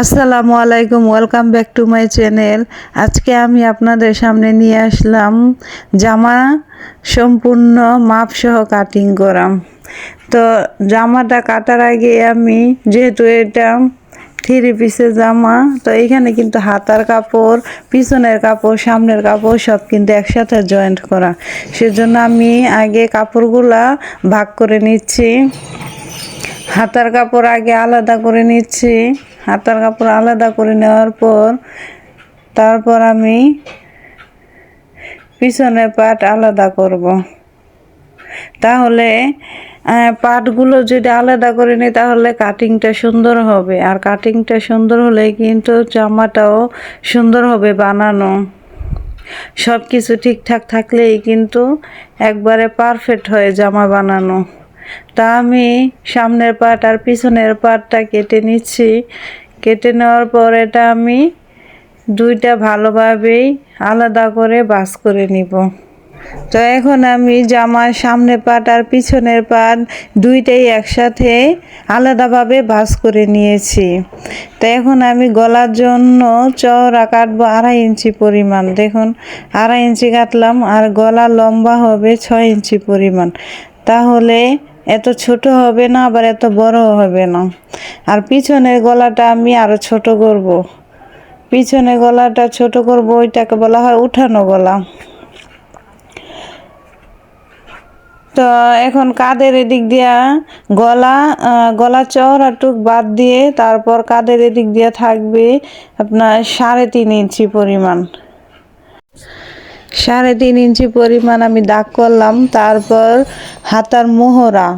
আসসালামু আলাইকুম welcome back to my channel আজকে আমি আপনাদের সামনে নিয়ে আসলাম জামা সম্পূর্ণ মাপসহ কাটিং করা। তো জামাটা কাটার আগে আমি, যেহেতু এটা থ্রি পিসের জামা, তো এখানে কিন্তু হাতার কাপড়, পিছনের কাপড়, সামনের কাপড় সব কিন্তু একসাথে জয়েন্ট করা। সেজন্য আমি আগে কাপড়গুলা ভাগ করে নিচ্ছি। হাতার কাপড় আগে আলাদা করে নিচ্ছি। হাতার কাপড় আলাদা করে নেওয়ার পর, তারপর আমি পিছনের পাট আলাদা করব। তাহলে পাটগুলো যদি আলাদা করে নিই, তাহলে কাটিংটা সুন্দর হবে। আর কাটিংটা সুন্দর হলে কিন্তু জামাটাও সুন্দর হবে বানানো। সব কিছু ঠিকঠাক থাকলেই কিন্তু একবারে পারফেক্ট হয়ে জামা বানানো। তা আমি সামনের পাট আর পিছনের পাটটা কেটে নিচ্ছি। কেটে নেওয়ার পর এটা আমি দুইটা ভালোভাবেই আলাদা করে বাস করে নিব। তো এখন আমি জামার সামনের পাট আর পিছনের পাট দুইটাই একসাথে আলাদাভাবে ভাঁজ করে নিয়েছি। তো এখন আমি গলার জন্য চওড়া কাটবো আড়াই ইঞ্চি পরিমাণ। দেখুন, আড়াই ইঞ্চি কাটলাম আর গলা লম্বা হবে ছয় ইঞ্চি পরিমাণ। তাহলে এত ছোট হবে না, আবার এত বড় হবে না। আর পিছনের গলাটা আমি আরও ছোট করব। পিছনে গলাটা ছোট করব, ওইটাকে বলা হয় উঠানো গলা। তো এখন কাদের এদিক দিয়া গলা গলা টুক বাদ দিয়ে তারপর কাদের এদিক দিয়া থাকবে আপনার সাড়ে তিন ইঞ্চি পরিমাণ। সাড়ে তিন ইঞ্চি পরিমাণ আমি দাগ করলাম, তারপর হাতার মোহরা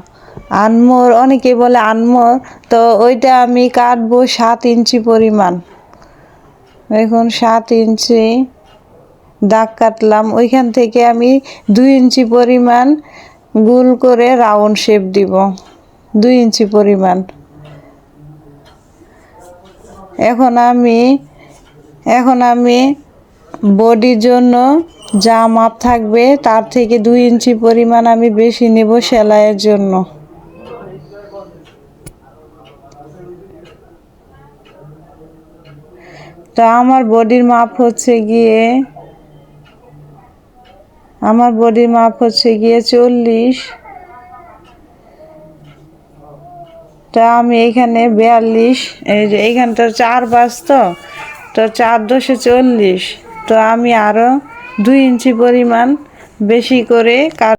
আনমোর অনেকে বলে আনমোর তো ওইটা আমি কাটবো সাত ইঞ্চি পরিমাণ। দেখুন সাত ইঞ্চি দাগ কাটলাম, ওইখান থেকে আমি দুই ইঞ্চি পরিমাণ গুল করে রাউন্ড শেপ দিব, দুই ইঞ্চি পরিমাণ। এখন আমি এখন আমি বডির জন্য যা মাপ থাকবে, তার থেকে দুই ইঞ্চি পরিমাণ আমি বেশি নেব সেলাইয়ের জন্য। তো আমার বডির মাপ হচ্ছে গিয়ে, আমার বডির মাপ হচ্ছে গিয়ে চল্লিশ। তা আমি এখানে বিয়াল্লিশ, এই যে এইখানটা চার বাস তো তো চার দশে চল্লিশ। তো আমি আরও দুই ইঞ্চি পরিমাণ বেশি করে কাট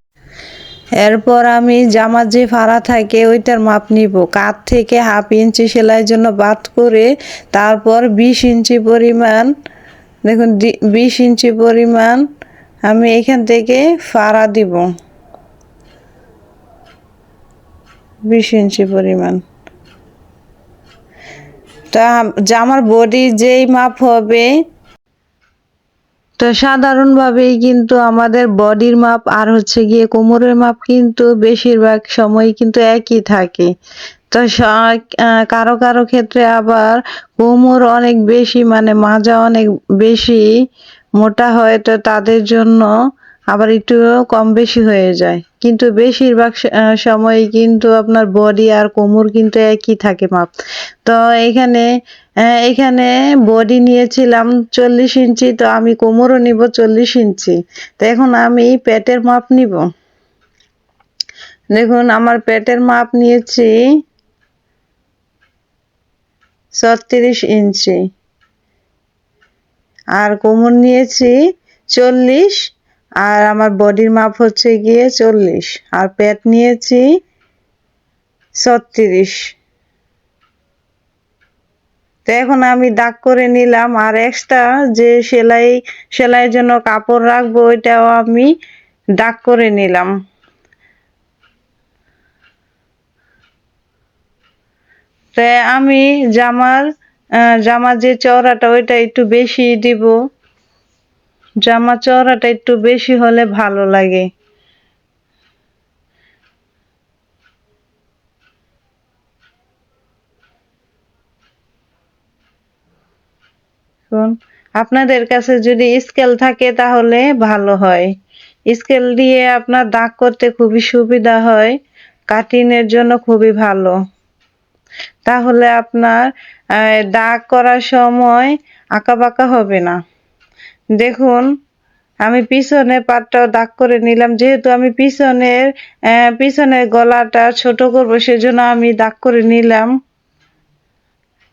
এরপর আমি জামার যে ফাড়া থাকে ওইটার মাপ নিব। কাত থেকে হাফ ইঞ্চি সেলাইয়ের জন্য বাদ করে তারপর বিশ ইঞ্চি পরিমাণ দেখুন বিশ ইঞ্চি পরিমাণ আমি এখান থেকে ফাড়া দিব। বিশ ইঞ্চি পরিমাণ। তা জামার বডি যেই মাপ হবে তো সাধারণভাবেই কিন্তু আমাদের বডির মাপ আর হচ্ছে গিয়ে কোমরের মাপ কিন্তু বেশিরভাগ সময় কিন্তু একই থাকে। তো কারও কারও ক্ষেত্রে আবার কোমর অনেক বেশি মানে মাজা অনেক বেশি, মোটা হয়, তো তাদের জন্য আবার একটু কম বেশি হয়ে যায়। কিন্তু বেশিরভাগ সময় কিন্তু আপনার বডি আর কোমর কিন্তু একই থাকে মাপ তো এখানে এখানে বডি নিয়েছিলাম চল্লিশ ইঞ্চি, তো আমি কোমরও নিব চল্লিশ ইঞ্চি। তো এখন আমি পেটের মাপ নিব। দেখুন, আমার পেটের মাপ নিয়েছি ছত্রিশ ইঞ্চি। আর কোমর নিয়েছি চল্লিশ আর আমার বডির মাপ হচ্ছে গিয়ে চল্লিশ। আর পেট নিয়েছি ছত্রিশ। তো এখন আমি দাগ করে নিলাম, আর এক্সট্রা যে সেলাই, সেলাইয়ের জন্য কাপড় রাখব, ওইটাও আমি দাগ করে নিলাম। তো আমি জামার জামার যে চওড়াটা, ওইটা একটু বেশি দিব। জামা চওড়াটা একটু বেশি হলে ভালো লাগে। আপনাদের কাছে যদি স্কেল থাকে তাহলে ভালো হয়। স্কেল দিয়ে আপনার দাগ করতে খুবই সুবিধা হয় কাটিং এর জন্য খুবই ভালো। তাহলে আপনার দাগ করার সময় আঁকা বাঁকা হবে না। দেখুন, আমি পিছনে পাটটাও দাগ করে নিলাম। যেহেতু আমি পিছনের পিছনের গলাটা ছোট করব, সেজন্য আমি দাগ করে নিলাম।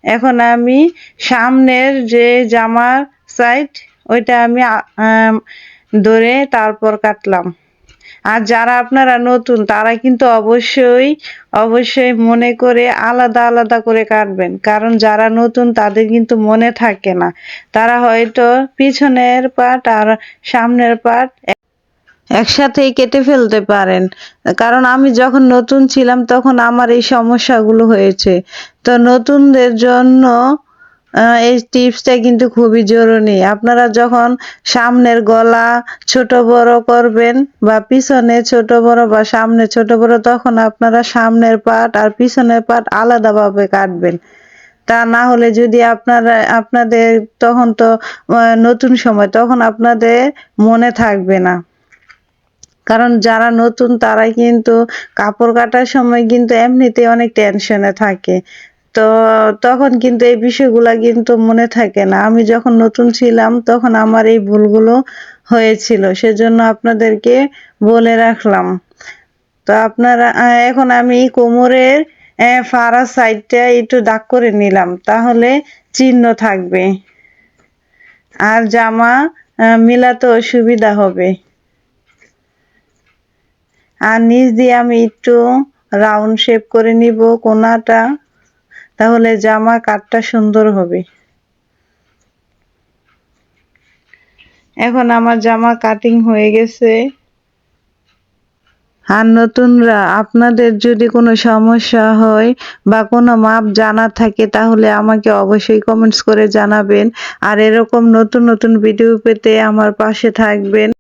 এখন আমি সামনের যে জামার সাইড ওইটা আমি, ধরে তারপর কাটলাম। আর যারা আপনারা নতুন, তারা কিন্তু অবশ্যই অবশ্যই মনে করে আলাদা আলাদা করে কাটবেন। কারণ যারা নতুন, তাদের কিন্তু মনে থাকে না। তারা হয়তো পিছনের পাট আর সামনের পাট একসাথেই কেটে ফেলতে পারেন। কারণ আমি যখন নতুন ছিলাম, তখন আমার এই সমস্যাগুলো হয়েছে। তো নতুনদের জন্য এই টিপসটা কিন্তু খুবই জরুরি। আপনারা যখন সামনের গলা ছোট বড় করবেন বা পিছনে ছোট বড় বা সামনে ছোট বড়, তখন আপনারা সামনের পাট আর পিছনের পাট আলাদাভাবে কাটবেন। তা না হলে যদি আপনারা, আপনাদের তখন তো নতুন সময়, তখন আপনাদের মনে থাকবে না। কারণ যারা নতুন তারা কিন্তু কাপড় কাটার সময় কিন্তু এমনিতে অনেক টেনশনে থাকে। তো তখন কিন্তু এই বিষয়গুলা কিন্তু মনে থাকে না। আমি যখন নতুন ছিলাম তখন আমার এই ভুলগুলো হয়েছিল। সেজন্য আপনাদেরকে বলে রাখলাম। তো আপনারা এখন আমি কোমরের ফাড়া সাইডটা একটু দাগ করে নিলাম। তাহলে চিহ্ন থাকবে। আর জামা আহ, মিলাতেও সুবিধা হবে। আর নিচ দিয়ে আমি একটু রাউন্ড শেপ করে নিব। কোনাটা তাহলে জামা কাটটা সুন্দর হবে। এখন আমার জামা কাটিং হয়ে গেছে। আর নতুনরা, আপনাদের যদি কোনো সমস্যা হয় বা কোনো মাপ জানা থাকে, তাহলে আমাকে অবশ্যই কমেন্টস করে জানাবেন। আর এরকম নতুন নতুন ভিডিও পেতে আমার পাশে থাকবেন।